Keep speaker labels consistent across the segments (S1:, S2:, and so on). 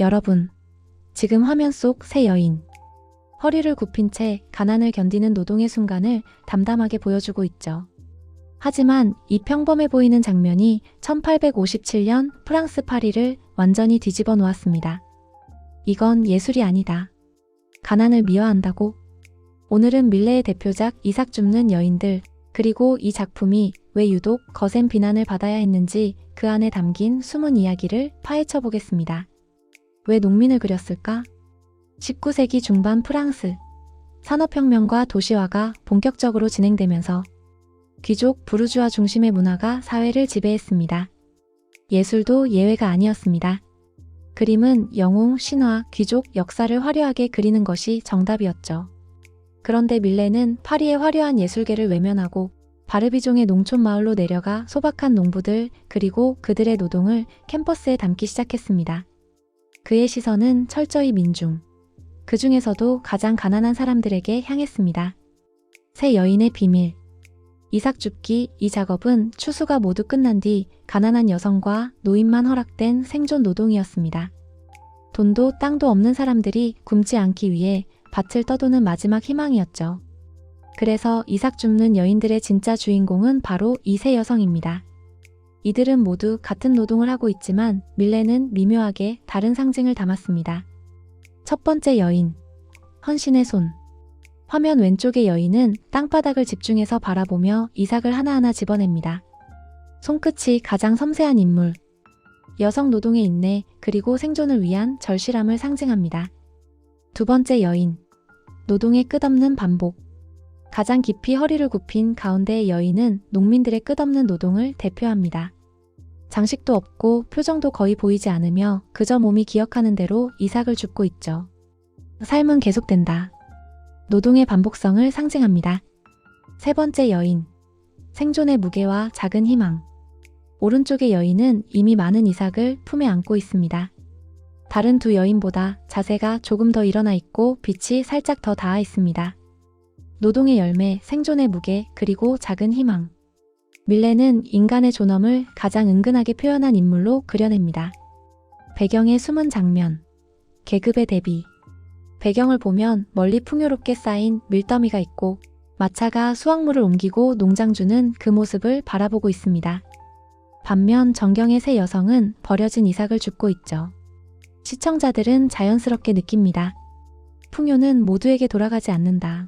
S1: 여러분, 지금 화면 속 새 여인. 허리를 굽힌 채 가난을 견디는 노동의 순간을 담담하게 보여주고 있죠. 하지만 이 평범해 보이는 장면이 1857년 프랑스 파리를 완전히 뒤집어 놓았습니다. 이건 예술이 아니다. 가난을 미화한다고? 오늘은 밀레의 대표작 이삭 줍는 여인들, 그리고 이 작품이 왜 유독 거센 비난을 받아야 했는지 그 안에 담긴 숨은 이야기를 파헤쳐 보겠습니다. 왜 농민을 그렸을까? 19세기 중반 프랑스. 산업혁명과 도시화가 본격적으로 진행되면서 귀족 부르주아 중심의 문화가 사회를 지배했습니다. 예술도 예외가 아니었습니다. 그림은 영웅, 신화, 귀족, 역사를 화려하게 그리는 것이 정답이었죠. 그런데 밀레는 파리의 화려한 예술계를 외면하고 바르비종의 농촌 마을로 내려가 소박한 농부들 그리고 그들의 노동을 캠퍼스에 담기 시작했습니다. 그의 시선은 철저히 민중. 그 중에서도 가장 가난한 사람들에게 향했습니다. 새 여인의 비밀. 이삭 줍기 이 작업은 추수가 모두 끝난 뒤 가난한 여성과 노인만 허락된 생존 노동이었습니다. 돈도 땅도 없는 사람들이 굶지 않기 위해 밭을 떠도는 마지막 희망이었죠. 그래서 이삭 줍는 여인들의 진짜 주인공은 바로 이 세 여성입니다. 이들은 모두 같은 노동을 하고 있지만 밀레는 미묘하게 다른 상징을 담았습니다. 첫 번째 여인. 헌신의 손. 화면 왼쪽의 여인은 땅바닥을 집중해서 바라보며 이삭을 하나하나 집어냅니다. 손끝이 가장 섬세한 인물. 여성 노동의 인내 그리고 생존을 위한 절실함을 상징합니다. 두 번째 여인. 노동의 끝없는 반복. 가장 깊이 허리를 굽힌 가운데의 여인은 농민들의 끝없는 노동을 대표합니다. 장식도 없고 표정도 거의 보이지 않으며 그저 몸이 기억하는 대로 이삭을 줍고 있죠. 삶은 계속된다. 노동의 반복성을 상징합니다. 세 번째 여인. 생존의 무게와 작은 희망. 오른쪽의 여인은 이미 많은 이삭을 품에 안고 있습니다. 다른 두 여인보다 자세가 조금 더 일어나 있고 빛이 살짝 더 닿아 있습니다. 노동의 열매, 생존의 무게, 그리고 작은 희망. 밀레는 인간의 존엄을 가장 은근하게 표현한 인물로 그려냅니다. 배경의 숨은 장면. 계급의 대비. 배경을 보면 멀리 풍요롭게 쌓인 밀더미가 있고 마차가 수확물을 옮기고 농장주는 그 모습을 바라보고 있습니다. 반면 정경의 세 여성은 버려진 이삭을 줍고 있죠. 시청자들은 자연스럽게 느낍니다. 풍요는 모두에게 돌아가지 않는다.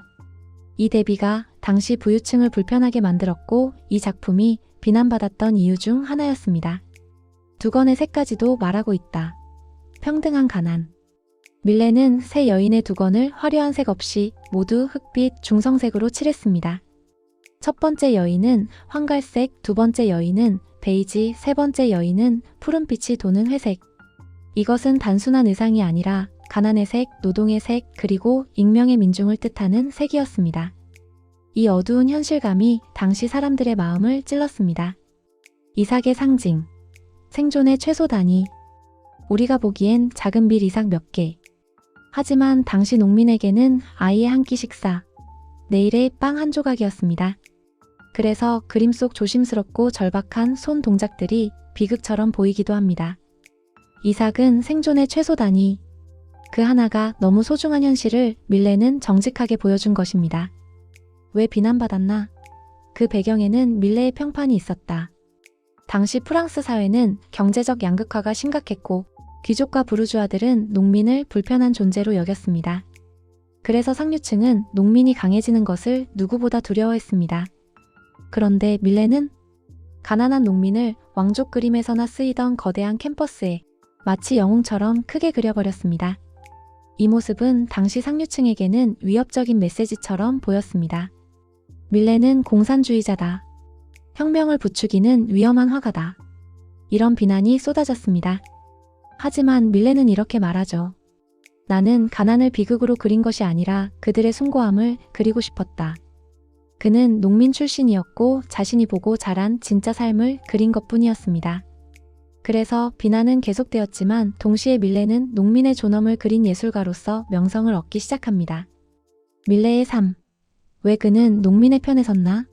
S1: 이 대비가 당시 부유층을 불편하게 만들었고 이 작품이 비난받았던 이유 중 하나였습니다. 두 건의 색까지도 말하고 있다. 평등한 가난. 밀레는 새 여인의 두 건을 화려한 색 없이 모두 흑빛 중성색으로 칠했습니다. 첫 번째 여인은 황갈색, 두 번째 여인은 베이지, 세 번째 여인은 푸른빛이 도는 회색. 이것은 단순한 의상이 아니라 가난의 색, 노동의 색, 그리고 익명의 민중을 뜻하는 색이었습니다. 이 어두운 현실감이 당시 사람들의 마음을 찔렀습니다. 이삭의 상징. 생존의 최소 단위. 우리가 보기엔 작은 밀 이삭 몇 개. 하지만 당시 농민에게는 아이의 한 끼 식사, 내일의 빵 한 조각이었습니다. 그래서 그림 속 조심스럽고 절박한 손 동작들이 비극처럼 보이기도 합니다. 이삭은 생존의 최소 단위. 그 하나가 너무 소중한 현실을 밀레는 정직하게 보여준 것입니다. 왜 비난받았나? 그 배경에는 밀레의 평판이 있었다. 당시 프랑스 사회는 경제적 양극화가 심각했고 귀족과 부르주아들은 농민을 불편한 존재로 여겼습니다. 그래서 상류층은 농민이 강해지는 것을 누구보다 두려워했습니다. 그런데 밀레는 가난한 농민을 왕족 그림에서나 쓰이던 거대한 캠퍼스에 마치 영웅처럼 크게 그려버렸습니다. 이 모습은 당시 상류층에게는 위협적인 메시지처럼 보였습니다. 밀레는 공산주의자다. 혁명을 부추기는 위험한 화가다. 이런 비난이 쏟아졌습니다. 하지만 밀레는 이렇게 말하죠. 나는 가난을 비극으로 그린 것이 아니라 그들의 숭고함을 그리고 싶었다. 그는 농민 출신이었고 자신이 보고 자란 진짜 삶을 그린 것 뿐이었습니다. 그래서 비난은 계속되었지만 동시에 밀레는 농민의 존엄을 그린 예술가로서 명성을 얻기 시작합니다. 밀레의 삶. 왜 그는 농민의 편에 섰나?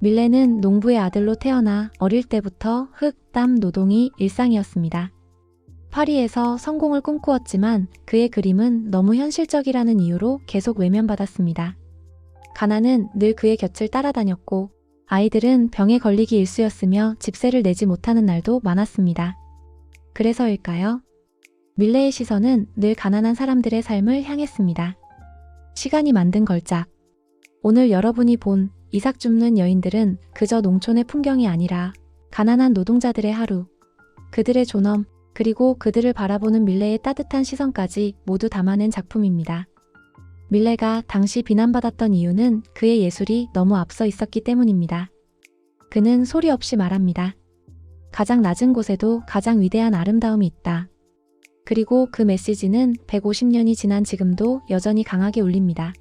S1: 밀레는 농부의 아들로 태어나 어릴 때부터 흙, 땀, 노동이 일상이었습니다. 파리에서 성공을 꿈꾸었지만 그의 그림은 너무 현실적이라는 이유로 계속 외면받았습니다. 가난은 늘 그의 곁을 따라다녔고 아이들은 병에 걸리기 일쑤였으며 집세를 내지 못하는 날도 많았습니다. 그래서일까요? 밀레의 시선은 늘 가난한 사람들의 삶을 향했습니다. 시간이 만든 걸작. 오늘 여러분이 본 이삭 줍는 여인들은 그저 농촌의 풍경이 아니라 가난한 노동자들의 하루, 그들의 존엄, 그리고 그들을 바라보는 밀레의 따뜻한 시선까지 모두 담아낸 작품입니다. 밀레가 당시 비난받았던 이유는 그의 예술이 너무 앞서 있었기 때문입니다. 그는 소리 없이 말합니다. 가장 낮은 곳에도 가장 위대한 아름다움이 있다. 그리고 그 메시지는 150년이 지난 지금도 여전히 강하게 울립니다.